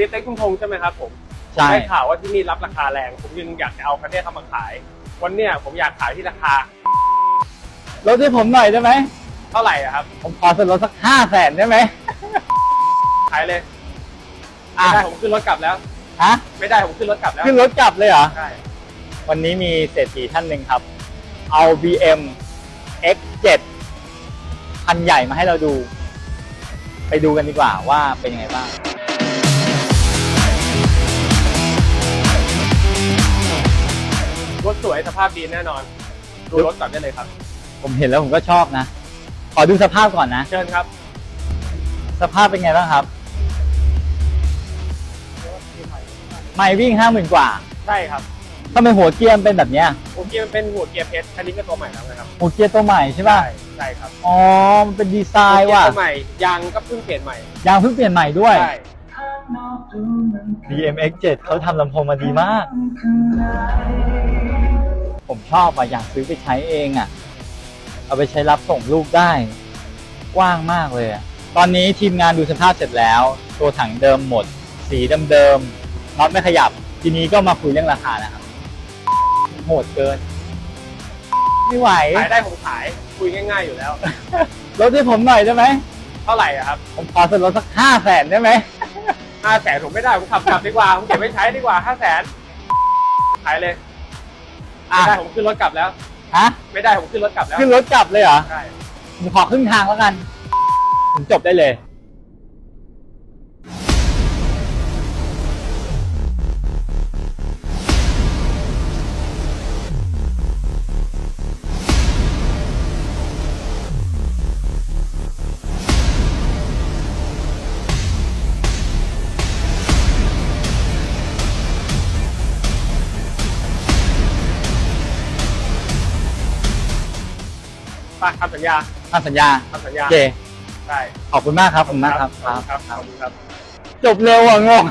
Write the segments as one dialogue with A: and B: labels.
A: นี่เต็กคุณพงษ์ใช่ไหมครับผม
B: ใช่
A: ได้ข่าวว่าที่นี่รับราคาแรง ผมยังอยากจะเอาคันเนี้ยเข้ามาขาย วันเนี้ยผมอยากขายที่ราคา
B: ลดให้ผมหน่อยได้ไหม
A: เท่าไหร่อะครับ
B: ผมขอส่วนลดสักห้าแสนได้ไหม
A: ขายเลย
B: อะ
A: ไม่ได้ผมขึ้นรถกลับแล้ว
B: ฮะ
A: ไม่ได้ผมขึ้นรถกลับแล้ว
B: ขึ้นรถกลับเลยเหรอ
A: ใช่
B: วันนี้มีเศรษฐีท่านหนึ่งครับ เอา BM X7 คันใหญ่มาให้เราดู ไปดูกันดีกว่าว่าเป็นยังไงบ้าง
A: สวยสภาพดีแน่นอน ดูรถก่อนได้เลยครับ
B: ผมเห็นแล้วผมก็ชอบนะ ขอดูสภาพก่อนนะ
A: เชิญครับ
B: สภาพเป็นไงบ้างครับไม่วิ่งห้าหมื่นกว่า
A: ใช่ครับ
B: ทำไมหัวเกียร์มันเป็นแบบเนี้ย
A: โอเคมันเป็นหัวเกียร์เพชรคันนี้ก็ตัวใหม่แล้วนะครับ
B: หัวเกียร์ตัวใหม่ใช่ป่ะ
A: ใช่ครับ
B: อ๋อมันเป็นดีไซ
A: หัว
B: น์
A: เกีย
B: ว่ะ
A: ร์ตัวใหม่ยางก็เพิ่งเปลี่ยนใหม่
B: ยางเพิ่งเปลี่ยนใหม่ด้วย
A: ใช่
B: BMX7 เขาทำลำโพงมาดีมาก ผมชอบอะอยากซื้อไปใช้เองอะเอาไปใช้รับส่งลูกได้กว้างมากเลยอะตอนนี้ทีมงานดูสภาพเสร็จแล้ว ตัวถังเดิมหมด สีเดิมๆน็อตไม่ขยับ ทีนี้ก็มาคุยเรื่องราคานะครับโหดเกิน ไม่ไหว
A: ขายได้ผมขายคุยง่ายๆอยู่แล้ว
B: ลดให้ผมหน่อยได้ไหม
A: เท่าไหร่อะครับ
B: ผมขอส่วนลดสักห้าแสนได้ไหม
A: ห้าแสนผมไม่ได้ผมขับกลับดีกว่าผมเก็บไว้ใช้ดีกว่าห้าแสนขายเลย
B: อะ
A: ไม่ได้ผมขึ้นรถกลับแล้ว
B: ฮะ
A: ไม่ได้ผมขึ้นรถกลับแล้ว
B: ขึ้นรถกลับเลยเหรอ
A: ใช่
B: ผมขอครึ่งทางแล้วกัน ผมจบได้เลย
A: ไปทำสัญญา
B: ทำสัญญา
A: ทำสัญญา
B: โอเค
A: ได้
B: ขอบคุณมากครับขอบคุณมากครับ
A: ขอบคุณครับขอบคุณครับ
B: จบเร็วอะงง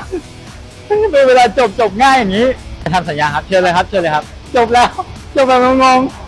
B: เป็นเวลาจบจบง่ายอย่างนี้ทำสัญญาครับเชิญเลยครับเชิญเลยครับ จบแล้วจบแบบงงๆ